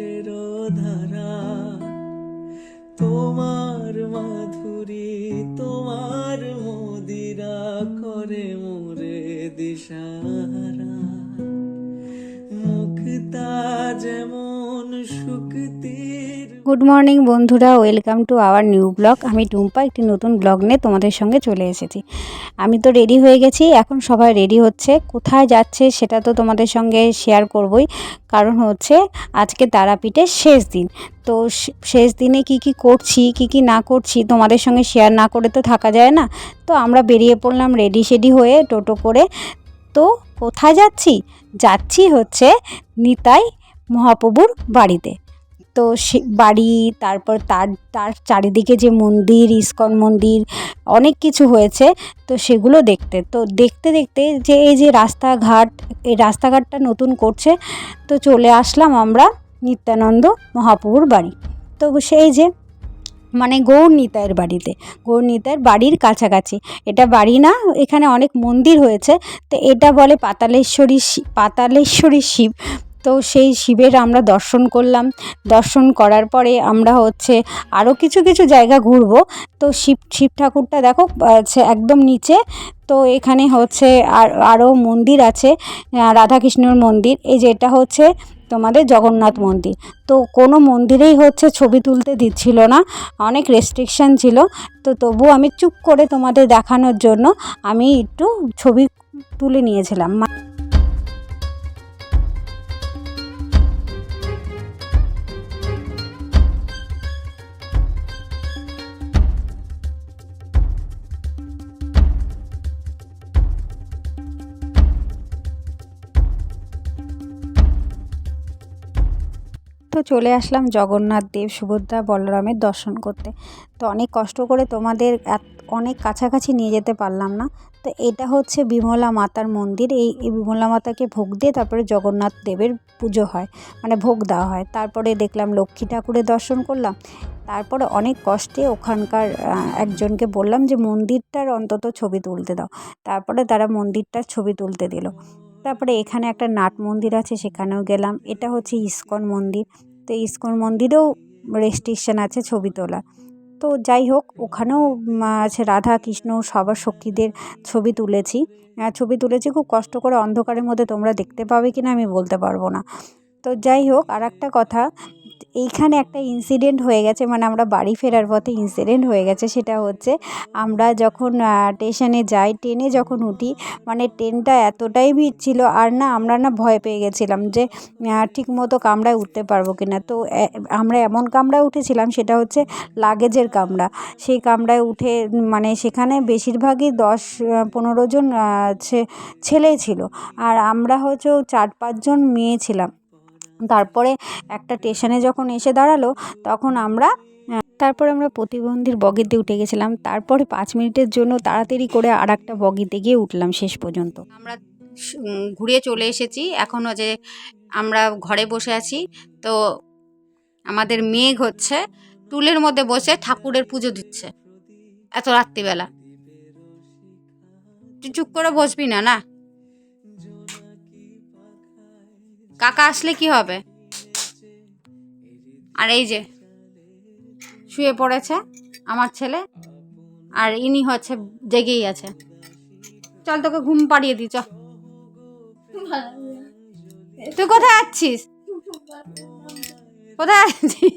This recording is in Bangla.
আকাশের ধারা। তোমার মাধুরী তোমার মদিরা করে মোরে দিশারা মুখতা যেমন গুড মর্নিং বন্ধুরা welcome to our new blog আমি টুম্পা, একটি নতুন ব্লগ নিয়ে তোমাদের সঙ্গে চলে এসেছি। আমি তো রেডি হয়ে গেছি, এখন সবাই রেডি হচ্ছে। কোথায় যাচ্ছে সেটা তো তোমাদের সঙ্গে শেয়ার করবই। কারণ হচ্ছে, আজকে তারাপীঠের শেষ দিন। তো শেষ দিনে কি কি করছি, কি কি না করছি তোমাদের সঙ্গে শেয়ার না করে তো থাকা যায় না। তো আমরা বেরিয়ে পড়লাম রেডি শেডি হয়ে টোটো করে। তো কোথায় যাচ্ছি? যাচ্ছি হচ্ছে নিতাই মহাপ্রভুর বাড়িতে। তো সে বাড়ি, তারপর তার তার চারিদিকে যে মন্দির, ইস্কন মন্দির, অনেক কিছু হয়েছে, তো সেগুলো দেখতে। তো দেখতে দেখতে যে এই যে রাস্তাঘাট, এই রাস্তাঘাটটা নতুন করছে, তো চলে আসলাম আমরা নিত্যানন্দ মহাপ্রভুর বাড়ি। তো সেই যে মানে গৌর নিতাইয়ের বাড়িতে। গৌর নিতাইয়ের বাড়ির কাছাকাছি। এটা বাড়ি না, এখানে অনেক মন্দির হয়েছে, তো এটা বলে পাতালেশ্বরী পাতালেশ্বরী শিব। তো সেই শিবের আমরা দর্শন করলাম। দর্শন করার পরে আমরা হচ্ছে আরও কিছু কিছু জায়গা ঘুরবো। তো শিব শিব ঠাকুরটা দেখো একদম নিচে। তো এখানে হচ্ছে আর আরও মন্দির আছে রাধাকৃষ্ণর মন্দির। এই যে এটা হচ্ছে তোমাদের জগন্নাথ মন্দির। তো কোনো মন্দিরেই হচ্ছে ছবি তুলতে দিচ্ছিল না, অনেক রেস্ট্রিকশান ছিল। তো তবু আমি চুপ করে তোমাদের দেখানোর জন্য আমি একটু ছবি তুলে নিয়েছিলাম। তো চলে আসলাম জগন্নাথ দেব, সুভদ্রা, বলরামের দর্শন করতে। তো অনেক কষ্ট করে তোমাদের অনেক কাছাকাছি নিয়ে যেতে পারলাম না। তো এটা হচ্ছে বিমলা মাতার মন্দির। এই বিমলা মাতাকে ভোগ দিয়ে তারপরে জগন্নাথ দেবের পুজো হয় মানে ভোগ দেওয়া হয়। তারপরে দেখলাম লক্ষ্মী ঠাকুরের দর্শন করলাম। তারপরে অনেক কষ্টে ওখানকার একজনকে বললাম যে, মন্দিরটার অন্তত ছবি তুলতে দাও। তারপরে তারা মন্দিরটার ছবি তুলতে দিল। তারপরে এখানে একটা নাট মন্দির আছে, সেখানেও গেলাম। এটা হচ্ছে ইস্কন মন্দির। তো ইস্কন মন্দিরেও রেস্ট্রিকশান আছে ছবি তোলা। তো যাই হোক, ওখানেও আছে রাধা, কৃষ্ণ, সবার সখীদের ছবি তুলেছি। ছবি তুলেছি, খুব কষ্ট করে অন্ধকারের মধ্যে তোমরা দেখতে পাবে কি না আমি বলতে পারব না। তো যাই হোক আর একটা কথা এইখানে একটা ইনসিডেন্ট হয়ে গেছে মানে আমরা বাড়ি ফেরার পথে ইনসিডেন্ট হয়ে গেছে, সেটা হচ্ছে আমরা যখন স্টেশনে যাই ট্রেনে যখন উঠি মানে ট্রেনটা এতটাই ভিড় ছিল, আর না আমরা না ভয় পেয়ে গেছিলাম যে ঠিক মতো কামরায় উঠতে পারব কি না তো আমরা এমন কামরায় উঠেছিলাম, সেটা হচ্ছে লাগেজের কামরা। সেই কামরায় উঠে মানে সেখানে বেশিরভাগই দশ পনেরো জন ছেলে ছিল। আর আমরা হচ্ছে চার পাঁচজন মেয়ে ছিলাম। তারপরে একটা স্টেশনে যখন এসে দাঁড়াল, তখন আমরা তারপরে আমরা প্রতিবন্ধীর বগিতে উঠে গেছিলাম। তারপরে পাঁচ মিনিটের জন্য তাড়াতাড়ি করে আর একটা বগিতে গিয়ে উঠলাম শেষ পর্যন্ত। আমরা ঘুরে চলে এসেছি। এখনও যে আমরা ঘরে বসে আছি, তো আমাদের মেঘ হচ্ছে, টুলের মধ্যে বসে ঠাকুরের পুজো দিচ্ছে। এত রাত্রিবেলা। তুই চুপ করে বসবি না না? কাকা আসলে কি হবে? আর এই যে, শুয়ে পড়েছে আমার ছেলে, আর ইনি হচ্ছে জেগেই আছে। চল তোকে ঘুম পাড়িয়ে দিই, চ। তুই কোথায় আছিস কোথায় যাচ্ছিস?